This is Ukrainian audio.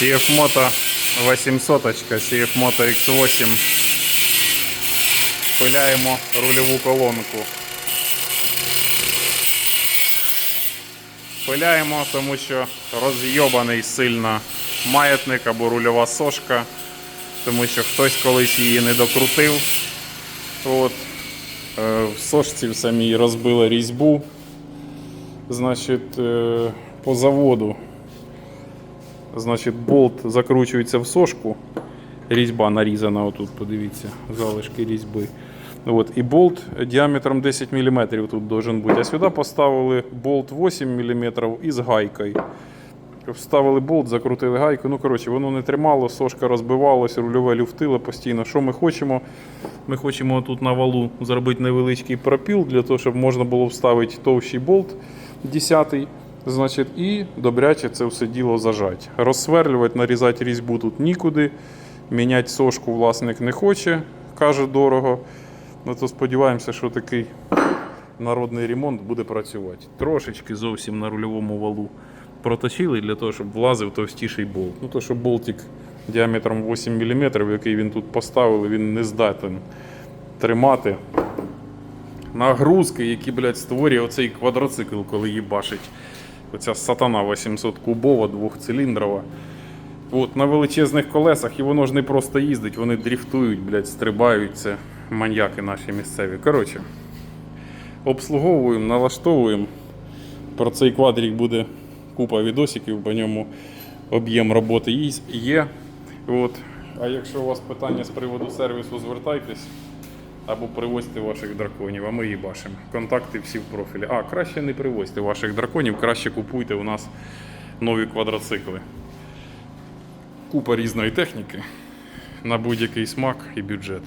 CF Moto 800, CF Moto X8. Пиляємо рульову колонку. Пиляємо, тому що розйобаний сильно маятник або рульова сошка, тому що хтось колись її не докрутив. От. Е, В сошці самій розбили різьбу. Значить, е, по заводу. Значить, болт закручується в сошку. Різьба нарізана отут, подивіться, залишки різьби. От, і болт діаметром 10 мм тут должен бути. А сюди поставили болт 8 мм із гайкою. Вставили болт, закрутили гайку. Ну, коротше, воно не тримало, сошка розбивалася, рульове люфтило постійно. Що ми хочемо? Ми хочемо тут на валу зробити невеличкий пропіл, для того, щоб можна було вставити товщий болт 10 значить, і добряче це все діло зажати. Розсверлювати, нарізати різьбу тут нікуди. Міняти сошку власник не хоче, каже дорого. Ну то сподіваємося, що такий народний ремонт буде працювати. Трошечки зовсім на рульовому валу проточили для того, щоб влазив товстіший болт. Ну то, що болтик діаметром 8 мм, який він тут поставили, він не здатен тримати нагрузки, які, блядь, створює оцей квадроцикл, коли їбашить. Оця сатана 800 кубова, двохциліндрова. От, на величезних колесах, і воно ж не просто їздить, вони дріфтують, блядь, стрибають. Маньяки наші місцеві. Коротше, обслуговуємо, налаштовуємо. Про цей квадрик буде купа відосиків, по ньому об'єм роботи є. От. А якщо у вас питання з приводу сервісу, звертайтесь або привозьте ваших драконів, а ми її бачимо. Контакти всі в профілі. А, краще не привозьте ваших драконів, краще купуйте у нас нові квадроцикли. Купа різної техніки на будь-який смак і бюджет.